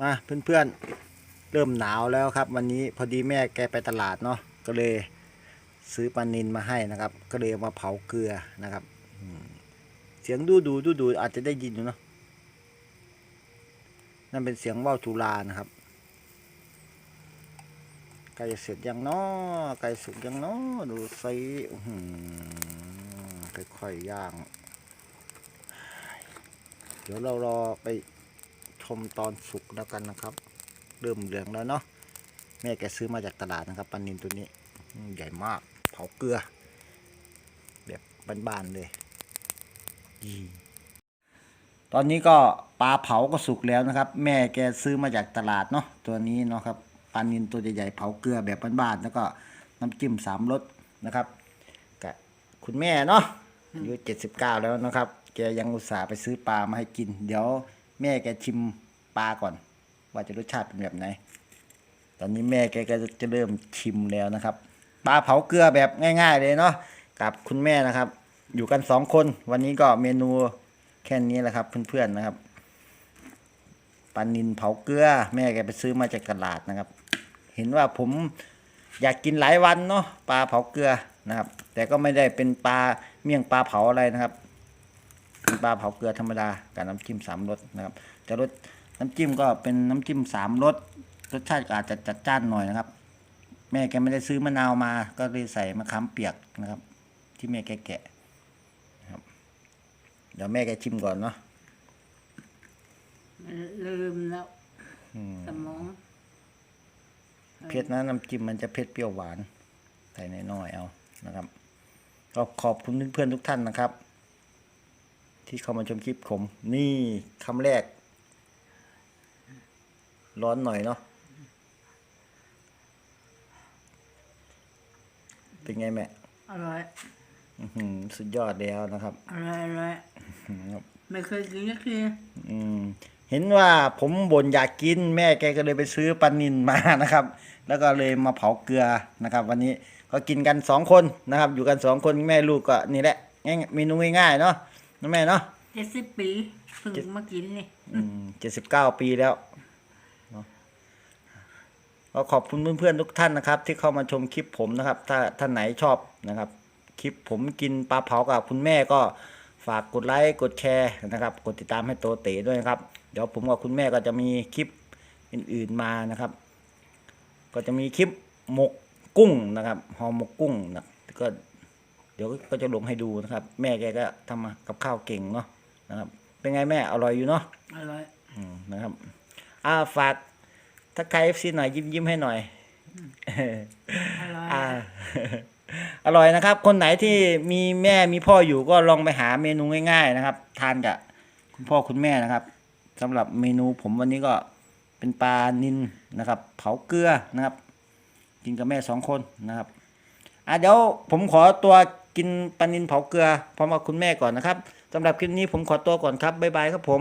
มาเพื่อนๆ เริ่มหนาวแล้วครับ วันนี้พอดีแม่แกไปตลาดเนาะก็เลยซื้อปลานินมาให้นะครับ ก็เลยมาเผาเกลือนะครับเสียงดูดูดูดูอาจจะได้ยินอยู่เนาะนั่นเป็นเสียงว่าวจุลานะครับใกล้จะเสร็จยังเนาะใกล้สุกยังเนาะดูสิอื้อหือค่อยๆย่าง เดี๋ยวเรารอไป ชมตอนสุกแล้วกันนะครับ เริ่มเหลืองแล้วเนาะแม่แกซื้อมาจากตลาดนะครับปลานินตัวนี้ใหญ่มากเผาเกลือ แบบบ้านๆเลยตอนนี้ก็ปลาเผาก็สุกแล้วนะครับ แม่แกซื้อมาจากตลาดเนาะตัวนี้เนาะครับปลานินตัวใหญ่ๆเผาเกลือแบบบ้านๆแล้วก็น้ำจิ้มสามรสนะครับกับคุณแม่เนาะอายุเจ็ดสิบเก้าแล้วนะครับแกยังอุตส่าห์ไปซื้อปลามาให้กิน เดี๋ยว แม่แกชิมปลาก่อน ว่าจะรสชาติเป็นแบบไหน ตอนนี้แม่แกก็จะเริ่มชิมแล้วนะครับปลาเผาเกลือแบบง่าย ๆ เลยเนาะกับคุณแม่นะครับ อยู่กันสองคน วันนี้ก็เมนูแค่นี้แหละครับ เพื่อนๆนะครับปลานินเผาเกลือ แม่แกไปซื้อมาจากตลาดนะครับ เห็นว่าผมอยากกินหลายวันเนาะปลาเผาเกลือนะครับ แต่ก็ไม่ได้เป็นปลาเมี่ยงปลาเผาอะไรนะครับ เป็นปลาเผาเกลือธรรมดากับน้ำจิ้มสามรสนะครับแต่รสน้ำจิ้มก็เป็นน้ำจิ้มสามรสรสชาติก็อาจจะจัดจ้านหน่อยนะครับ แม่แกไม่ได้ซื้อมะนาวมา ก็เลยใส่มะขามเปียกนะครับ ที่แม่แกแกะนะครับ เดี๋ยวแม่แกชิมก่อนเนาะลืมแล้วอืมสมองเผ็ดนะน้ำจิ้มมันจะเผ็ดเปรี้ยวหวานใส่น้อยๆเอานะครับก็ขอบคุณเพื่อนๆทุกท่านนะครับ ที่เข้ามาชมคลิปผม นี่คำแรก ร้อนหน่อยเนาะเป็นไงแม่อร่อยอื้อหือสุดยอดแล้วนะครับ อร่อยอร่อยอื้อหือครับไม่เคยกินสักทีอืมเห็นว่าผมบ่นอยากกินแม่แกก็เลยไปซื้อปลานินมานะครับ แล้วก็เลยมาเผาเกลือนะครับ วันนี้ก็กินกันสองคนนะครับ อยู่กันสองคนแม่ลูกก็นี่แหละง่ายเมนูง่ายๆเนาะ นะแม่เนาะเจ็ดสิบปีเพิ่งมากินนี่เจ็ดสิบเก้าปีแล้วเนาะก็ขอบคุณเพื่อนๆทุกท่านนะครับ ที่เข้ามาชมคลิปผมนะครับ ถ้าท่านไหนชอบนะครับ คลิปผมกินปลาเผากับคุณแม่ก็ฝากกดไลค์กดแชร์นะครับ กดติดตามให้โตเต๋ด้วยนะครับ เดี๋ยวผมกับคุณแม่ก็จะมีคลิปอื่นๆมานะครับ ก็จะมีคลิปหมกกุ้งนะครับห่อหมกกุ้งนะก็ เดี๋ยวก็จะลงให้ดูนะครับ แม่แกก็ทำมากับข้าวเก่งเนาะนะครับ เป็นไงแม่อร่อยอยู่เนาะอร่อยอืมนะครับอ่าฝากทักทายเอฟซีหน่อยยิ้มยิ้มให้หน่อยอร่อยอ่าอร่อยนะครับ คนไหนที่มีแม่มีพ่ออยู่ก็ลองไปหาเมนูง่ายๆนะครับ ทานกับคุณพ่อคุณแม่นะครับสำหรับเมนูผมวันนี้ก็เป็นปลานินนะครับ เผาเกลือนะครับ กินกับแม่สองคนนะครับอะเดี๋ยวผมขอตัว กินปลานินเผาเกลือพร้อมกับคุณแม่ก่อนนะครับสำหรับคลิปนี้ผมขอตัวก่อนครับบ๊ายบายครับผม